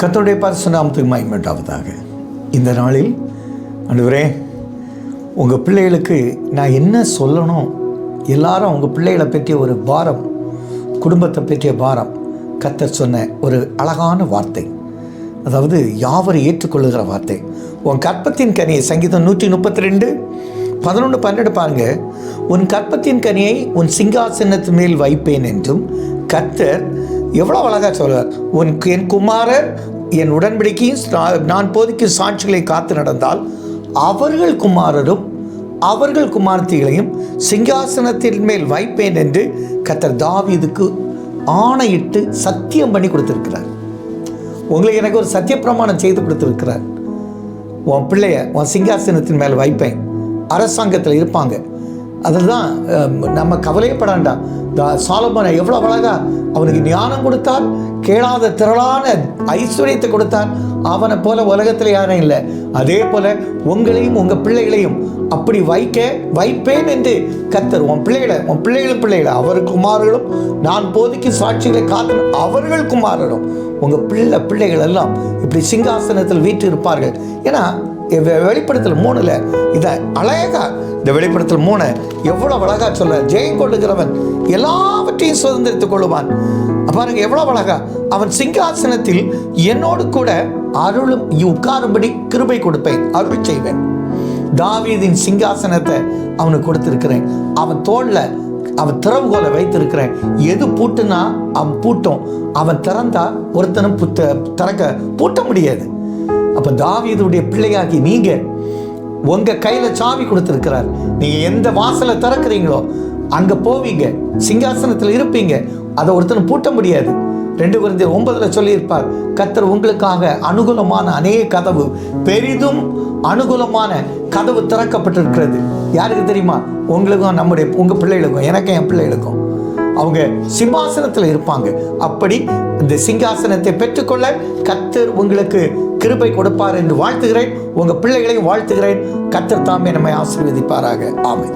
கத்தருடைய பரிசுநாமத்துக்கு மயமட்டாவதாக இந்த நாளில் ஆண்டவரே உங்கள் பிள்ளைகளுக்கு நான் என்ன சொல்லணும்? எல்லாரும் உங்கள் பிள்ளைகளை பற்றிய ஒரு பாரம் குடும்பத்தை பற்றிய பாரம் கத்தர் சொன்ன ஒரு அழகான வார்த்தை. அதாவது யாவரை ஏற்றுக்கொள்ளுகிற வார்த்தை. உன் கற்பத்தின் கனியை சங்கீதம் நூற்றி முப்பத்தி ரெண்டு பதினொன்று பன்னெண்டு பாருங்க. உன் கற்பத்தின் கனியை உன் சிங்காசனத்து மேல் வைப்பேன் என்றும் கத்தர் எவ்வளோ அழகாக சொல்லுவார். உன் என் குமாரர் என் உடன்படிக்கையும் நான் போதிக்கும் சாட்சிகளை காத்து நடந்தால் அவர்கள் குமாரரும் அவர்கள் குமார்த்திகளையும் சிங்காசனத்தின் மேல் வைப்பேன் என்று கத்தர் தாவிதுக்கு ஆணையிட்டு சத்தியம் பண்ணி கொடுத்துருக்கிறார். உங்களுக்கு எனக்கு ஒரு சத்திய பிரமாணம் செய்து கொடுத்துருக்கிறார். உன் பிள்ளைய உன் சிங்காசனத்தின் மேல் வைப்பேன். அரசாங்கத்தில் இருப்பாங்க. அதுதான் நம்ம கவலையப்படாண்டா. சாலமனை எவ்வளோ அழகா அவனுக்கு ஞானம் கொடுத்தான் கேளாத திரளான ஐஸ்வர்யத்தை கொடுத்தான். அவனை போல உலகத்தில் யாரும் இல்லை. அதே போல உங்களையும் உங்கள் பிள்ளைகளையும் அப்படி வைக்க வைப்பேன் என்று கத்தர் உன் பிள்ளைகளை உன் பிள்ளைகளும் பிள்ளைகளை அவர் குமாரர்களும் நான் போதிக்கு சாட்சிகளை காத்து அவர்கள் குமாரரும் உங்கள் பிள்ளை பிள்ளைகள் எல்லாம் இப்படி சிங்காசனத்தில் வீட்டு இருப்பார்கள் ஏன்னா வெளிப்படுத்தல் மூணுல. இதை அழகா இந்த வெளிப்படுத்தல் மூணு எவ்வளவு அழகா சொல்ல ஜெயம் கொள்ளுகிறவன் எல்லாவற்றையும் சுதந்திரித்துக் கொள்ளுவான். பாருங்க எவ்வளவு அழகா. அவன் சிங்காசனத்தில் என்னோடு கூட அருளும் உட்காரும்படி கிருபை கொடுப்பேன் அருள் செய்வேன். தாவீதின் சிங்காசனத்தை அவனுக்கு கொடுத்திருக்கிறேன். அவன் தோல்ல அவன் திறவுகோலை வைத்திருக்கிறேன். எது பூட்டுனா அவன் பூட்டும். அவன் திறந்தா ஒருத்தனும் புத்த திறக்க பூட்ட முடியாது. அப்ப தாவியதுடைய பிள்ளையாகி நீங்க உங்க கையில சாவி கொடுத்திருக்கிறார். நீங்க எந்த வாசலை திறக்கிறீங்களோ அங்க போவீங்க. சிங்காசனத்தில் இருப்பீங்க. அதை ஒருத்தனும் பூட்ட முடியாது. ரெண்டு குருந்தியர் ஒன்பதுல சொல்லியிருப்பார் கத்தர் உங்களுக்காக அனுகூலமான அநேக கதவு பெரிதும் அனுகூலமான கதவு திறக்கப்பட்டிருக்கிறது. யாருக்கு தெரியுமா? உங்களுக்கும் நம்முடைய உங்க பிள்ளைகளுக்கும் எனக்கும் என் பிள்ளைகளுக்கும். அவங்க சிம்மாசனத்தில் இருப்பாங்க. அப்படி இந்த சிங்காசனத்தை பெற்றுக்கொள்ள கர்த்தர் உங்களுக்கு கிருபை கொடுப்பார் என்று வாழ்த்துகிறேன். உங்கள் பிள்ளைகளையும் வாழ்த்துகிறேன். கத்தர் தாமே நம்மை ஆசீர்வதிப்பாராக. ஆமை